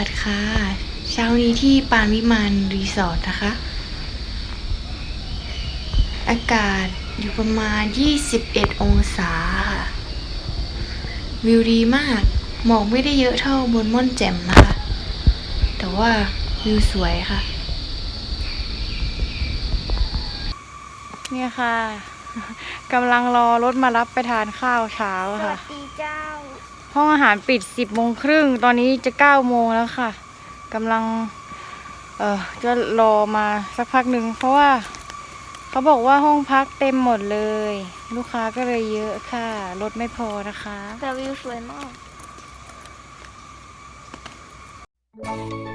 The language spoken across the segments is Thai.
วัสดีค่ะ เช้านี้ที่ปานวิมานรีสอร์ทนะคะ อากาศอยู่ประมาณ 21 องศาค่ะ วิวดีมาก หมอกไม่ได้เยอะเท่าบนม่อนแจ่มนะคะ แต่ว่าวิวสวยค่ะ เนี่ยค่ะกำลังรอรถมารับไปทานข้าวเช้าสวัค่ะสดีเจ้า ห้องอาหารปิดสิบโมงครึ่งตอนนี้จะเก้าโมงแล้วค่ะกำลัง เออจะรอมาสักพักหนึ่งเพราะว่า เขาบอกว่าห้องพักเต็มหมดเลย ลูกค้าก็เลยเยอะค่ะรถไม่พอนะคะ แต่วิวสวยมากเบ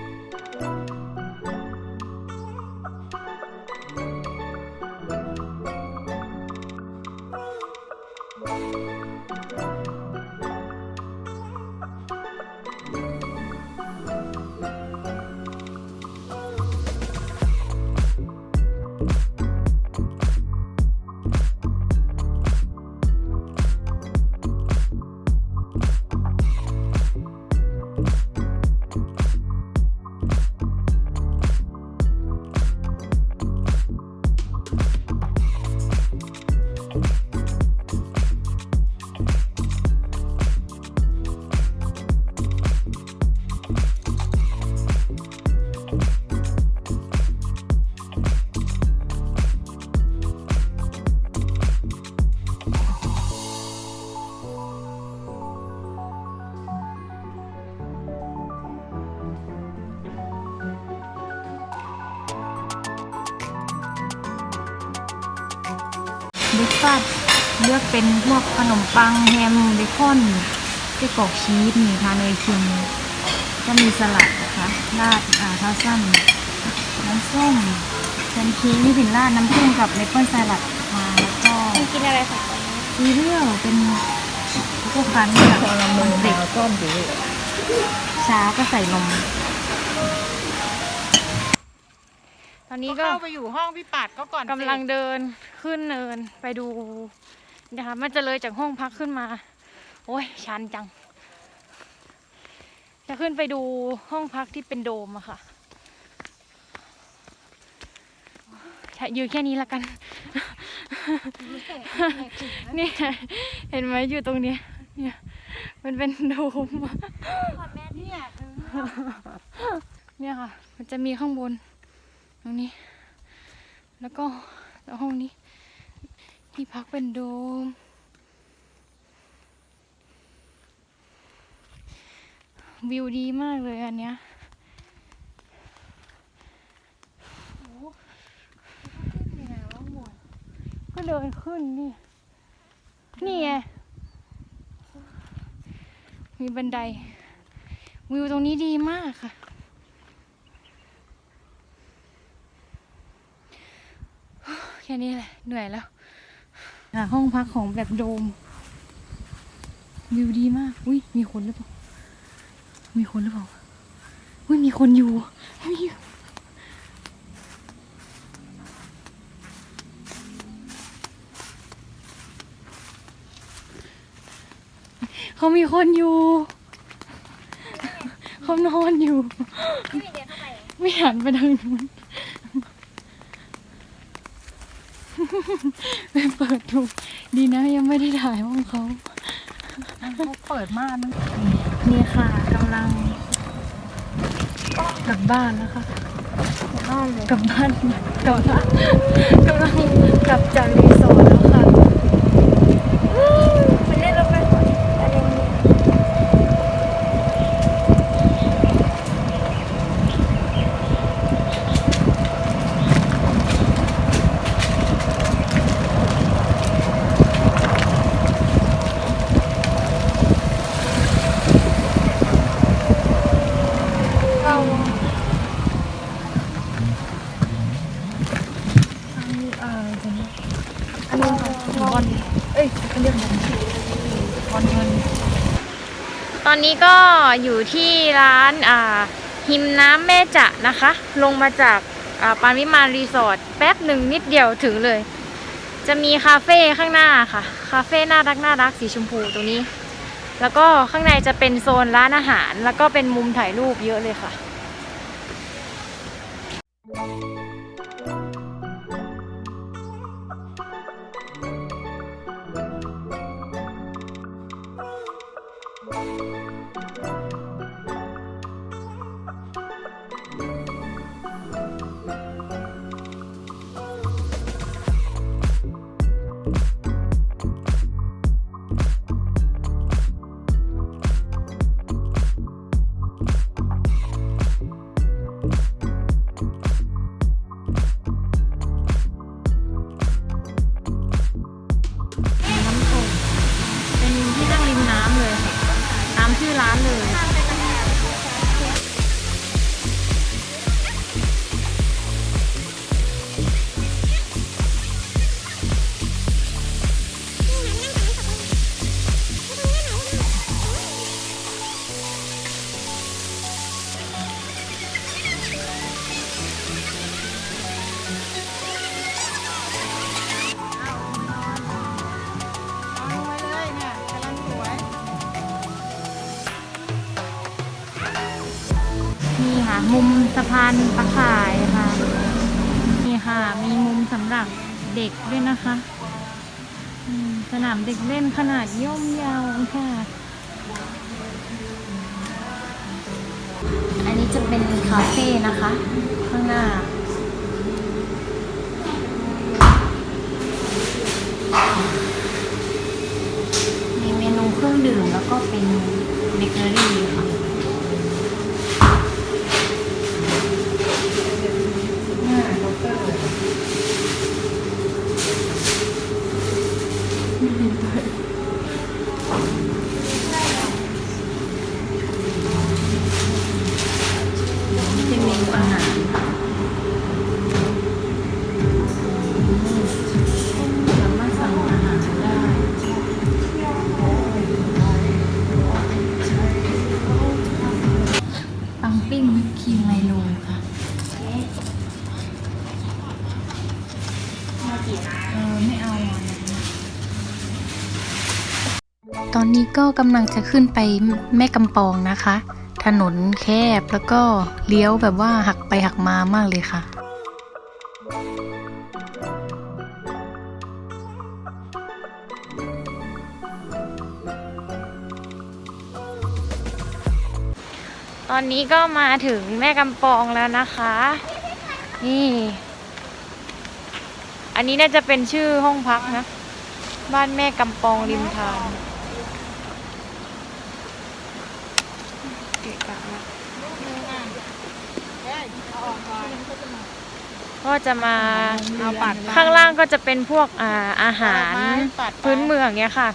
เลือกเป็นพวกขนมปังแฮมเบคอนไส้กรอกชีสมีทาเนยเค็มก็มีสลัดนะคะราดอ่าทาสั้นน้ำส้มแพนเค้กนี่เป็นราดน้ำผึ้งกับเมเปิลสลัดมาแล้วก็คุณกินอะไรสักคนซีเรียลเป็นพวกคันกับนมเด็กชาก็ใส่นมตอนนี้ก็เข้าไปอยู่ห้องพี่ปัดก็ก่อนกำลังเดินขึ้นเนินไปดู นะคะมันจะเลยจากห้องพักขึ้นมา โอ้ยชันจัง จะขึ้นไปดูห้องพักที่เป็นโดมอะค่ะอยู่แค่นี้ละกัน นี่ไงเห็นไหมอยู่ตรงเนี้ยเนี่ยมันเป็นโดมอะเนี่ยเนี่ยค่ะ มันจะมีข้างบน ตรงนี้ แล้วก็แล้วห้องนี้ ที่พักเป็นโดม วิวดีมากเลยอันเนี้ยก็เดินขึ้นนี่ นี่ไง มีบันได วิวตรงนี้ดีมากค่ะ แค่นี้แหละ เหนื่อยแล้ว ห้องพักของแบบโดม วิวดีมาก อุ้ยมีคนหรือเปล่า มีคนหรือเปล่า อุ้ยมีคนอยู่มีเขามีคนอยู่ เขานอนอยู่พี่มีเดินเข้าไปไม่หันไปทางนู้น ไปเปิดดู ดีนะยังไม่ได้ถ่ายห้องเขาเขาเปิดม่านนะนี่ค่ะกำลังกลับบ้านแล้วค่ะนอนเลยกลับบ้านกลับบ้านกำลังกลับจากรีสอร์ทแล้วค่ะ มันเล่นรถไฟก่อนอะไรนี้ เรา เอันนี้บอลเอ้ยเขาเรียกบอลบอลเงิน ตอนนี้ก็อยู่ที่ร้านอ่าหิมน้ำแม่จะนะคะ ลงมาจากาปานวิมานรีสอร์ทแป๊บหนึ่งนิดเดียวถึงเลย จะมีคาเฟ่ข้างหน้าค่ะ คาเฟ่น่ารักน่ารักสีชมพูตรงนี้ แล้วก็ข้างในจะเป็นโซนร้านอาหาร แล้วก็เป็นมุมถ่ายรูปเยอะเลยค่ะน้ ชื่อร้านเลย ค่ะ มุมสะพานตะข่ายค่ะ นี่ค่ะ มีมุมสำหรับเด็กด้วยนะคะสนามเด็กเล่นขนาดย่อมยาวค่ะ อันนี้จะเป็นคาเฟ่นะคะ ข้างหน้ามีเมนูเครื่องดื่มแล้วก็เป็นเบเกอรี่ ก็กำลังจะขึ้นไปแม่กำปองนะคะ ถนนแคบแล้วก็เลี้ยวแบบว่าหักไปหักมามากเลยค่ะตอนนี้ก็มาถึงแม่กำปองแล้วนะคะ นี่ อันนี้น่าจะเป็นชื่อห้องพักนะ บ้านแม่กำปองริมทาง กะกะมากก็จะมาเอาปัดข้างล่างก็จะเป็นพวกอ่าอาหารปัดไปพื้นเมืองเนี้ยค่ะ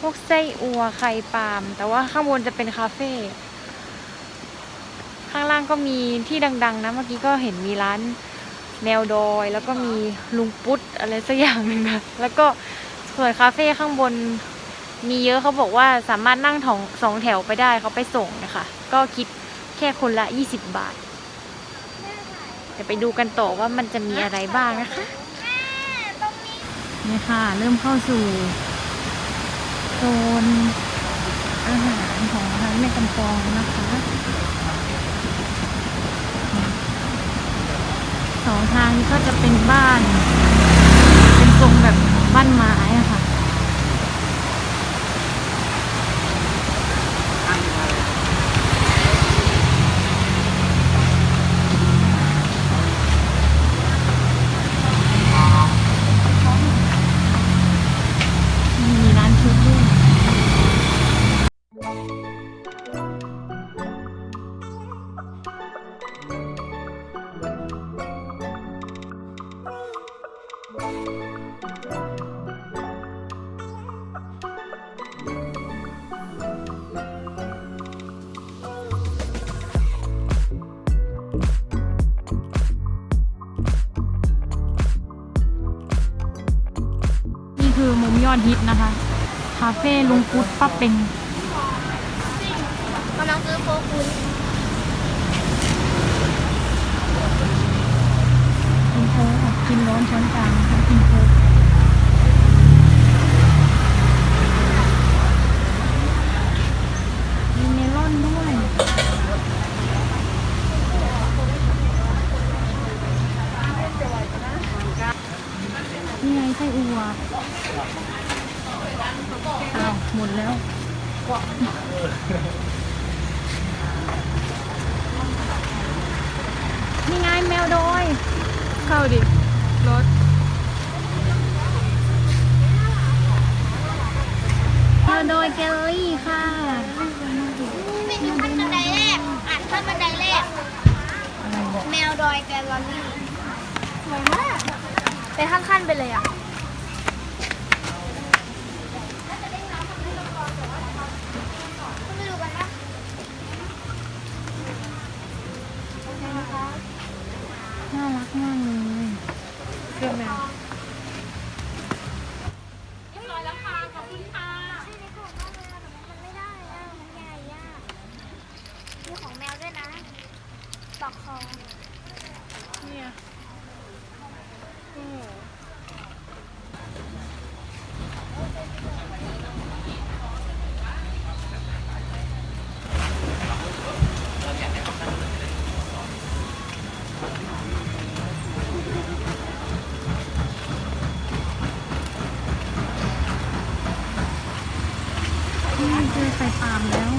พวกไส้อัวไข่ปาล์มแต่ว่าข้างบนจะเป็นคาเฟ่ข้างล่างก็มีที่ดัง ๆ นะเมื่อกี้ก็เห็นมีร้านแมวดอยแล้วก็มีลุงปุ๊ดอะไรสักอย่างหนึ่งนะแล้วก็ส่วนคาเฟ่ข้างบนมีเยอะเขาบอกว่าสามารถนั่งถองสองแถวไปได้เขาไปส่งนะคะ ก็คิดแค่คนละ 20 บาทเดี๋ยวไปดูกันต่อว่ามันจะมีอะไรบ้างนะคะนี่ค่ะ เริ่มเข้าสู่โซนอาหารของร้านแม่กำปองนะคะสองทางนี้ก็จะเป็นบ้าน เป็นทรงแบบบ้านไม้ อมุมยอดฮิตนะคะ คาเฟ่ลุงปุ๊ดป้าเป็งกำลังซื้อโฟกุนกินโค้กค่ะกินร้อนช้อนกลางค่ะกินโค้ก อ้าว หมดแล้ว นี่ไงแมวโดย เข้าดิ รถ แมวโดยแกลเลอรี่ค่ะเป็นอยู่ขั้นบันไดแรกอ่านขั้นบันไดแรก แมวดอยแกลลอรี่สวยมากไปขั้นขั้นๆไปเลยอะ ไปดูกันนะ น่ารักมากเลย เสื้อแมว ใช่ในกล่องมากเลยอะแต่มันไม่ได้อะมันใหญ่อะมีของแมวด้วยนะปลอกคอ เนี่ยโอ้โห นี่ เจอไข่ปาล์มแล้ว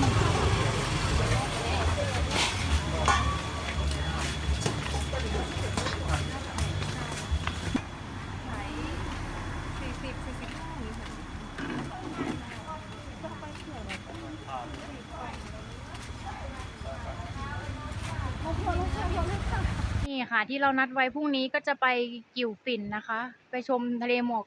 สี่สิบสี่สิบห้าอย่างนี้ค่ะนี่ค่ะ ที่เรานัดไว้พรุ่งนี้ก็จะไปกิ่วฝิ่นนะคะ ไปชมทะเลหมอก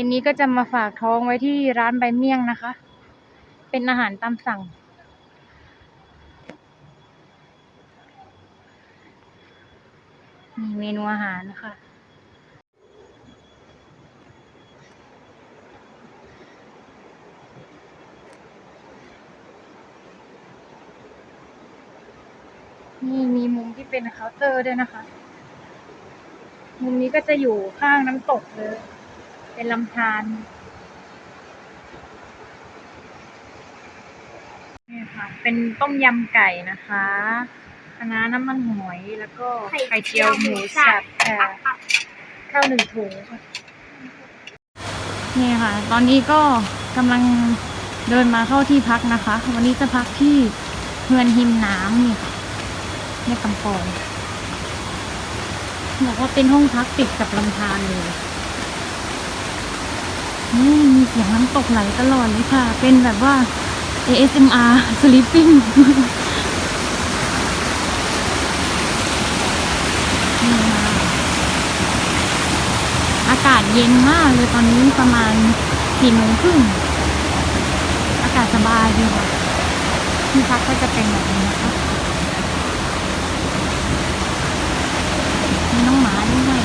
ย็นนี้ก็จะมาฝากท้องไว้ที่ร้านใบเมี่ยงนะคะ เป็นอาหารตามสั่ง มีเมนูอาหารนะคะนี่มีมุมที่เป็นเคาน์เตอร์ด้วยนะคะ มุมนี้ก็จะอยู่ข้างน้ำตกเลย เป็นลำธารนี่ค่ะ เป็นต้มยำไก่นะคะคะน้าน้ำมันหอยแล้วก็ไข่เจียวหมูสับค่ะข้าวหนึ่งถุงค่ะนี่ค่ะ ตอนนี้ก็กำลังเดินมาเข้าที่พักนะคะ วันนี้จะพักที่เฮือนหิมน้ำนี่ค่ะในกำปองบอกว่าเป็นห้องพักติดกับลำธารเลย นี่มีเสียงน้ำตกไหลตลอดเลยค่ะ เป็นแบบว่า ASMR sleeping นี่ค่ะอากาศเย็นมากเลยตอนนี้ประมาณสี่โมงครึ่ง อากาศสบายดีค่ะที่พักก็จะเป็นแบบนี้นะคะ มีน้องหมาด้วย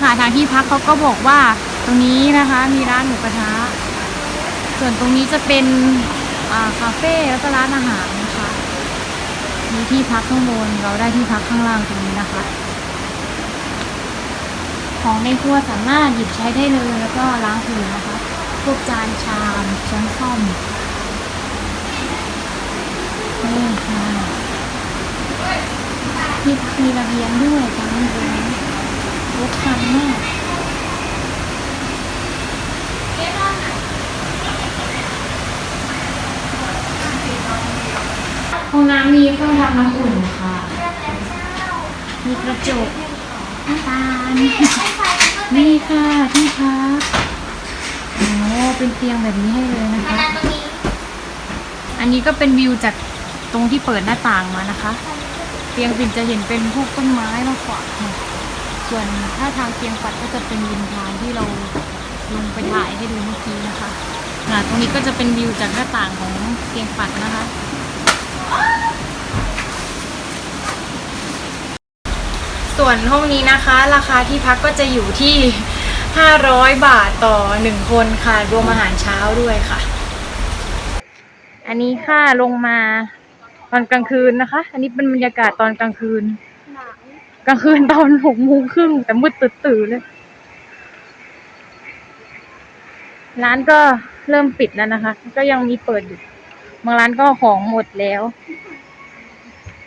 ค่ะ ที่พักเขาก็บอกว่าตรงนี้นะคะมีร้านหมูกระทะ ส่วนตรงนี้จะเป็นาคาเฟ่แล้วก็ร้านอาหารนะคะมีที่พักข้างบนเราได้ที่พักข้างล่างตรงนี้นะคะ ของในครัวสามารถหยิบใช้ได้เลยแล้วก็ล้างผืนนะคะพวกจานชามช้อนส้อมนี่ค่ะมีมีระเบียงด้วยตรงนี้นเอง รถคันมากห้องน้ำมีเครื่องทำน้ำอุ่นค่ะ มีกระจกหน้าตาลนี่ค่ะที่พักโอ้เป็นเตียงแบบนี้ให้เลยนะคะ อันนี้ก็เป็นวิวจากตรงที่เปิดหน้าต่างมานะคะ เตียงปิ่นจะเห็นเป็นพวกต้นไม้มากกว่า ส่วนถ้าทางเกียงปัดก็จะเป็นวิวทางที่เราลงไปถ่ายให้ดูเมื่อกี้นะคะะตรงนี้ก็จะเป็นวิวจากหน้าต่างของเกียงปัดนะคะ ส่วนห้องนี้นะคะ ราคาที่พักก็จะอยู่ที่ 500 บาทต่อ 1 คนค่ะ รวมอาหารเช้าด้วยค่ะ อันนี้ค่าลงมาตอนกลางคืนนะคะ อันนี้เป็นบรรยากาศตอนกลางคืน กลางคืนตอนหกโมงครึ่งแต่มืดตื่นเลย ร้านก็เริ่มปิดแล้วนะคะ ก็ยังมีเปิดอยู่บางร้านก็ของหมดแล้ว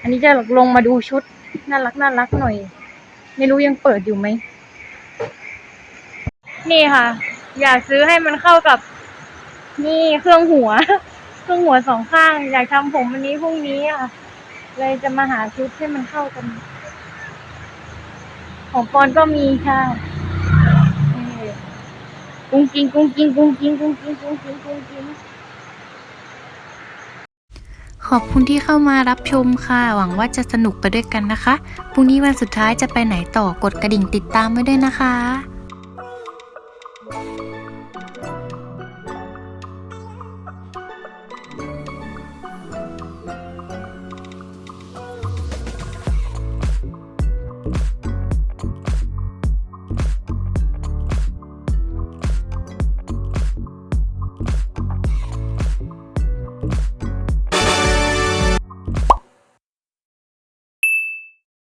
อันนี้จะลงมาดูชุดน่ารักน่ารักหน่อย ไม่รู้ยังเปิดอยู่ไหม นี่ค่ะ อยากซื้อให้มันเข้ากับ นี่เครื่องหัว เครื่องหัวสองข้าง อยากทำผมวันนี้พรุ่งนี้อะ เลยจะมาหาชุดให้มันเข้ากัน ของปอนก็มีค่ะกุ้งกิ้งกุ้งกิ้งกุ้งกิ้งกุ้งกิ้งกุ้งกิ้งกุ้งกิ้งขอบคุณที่เข้ามารับชมค่ะ หวังว่าจะสนุกไปด้วยกันนะคะ พรุ่งนี้วันสุดท้ายจะไปไหนต่อกดกระดิ่งติดตามไว้ด้วยนะคะ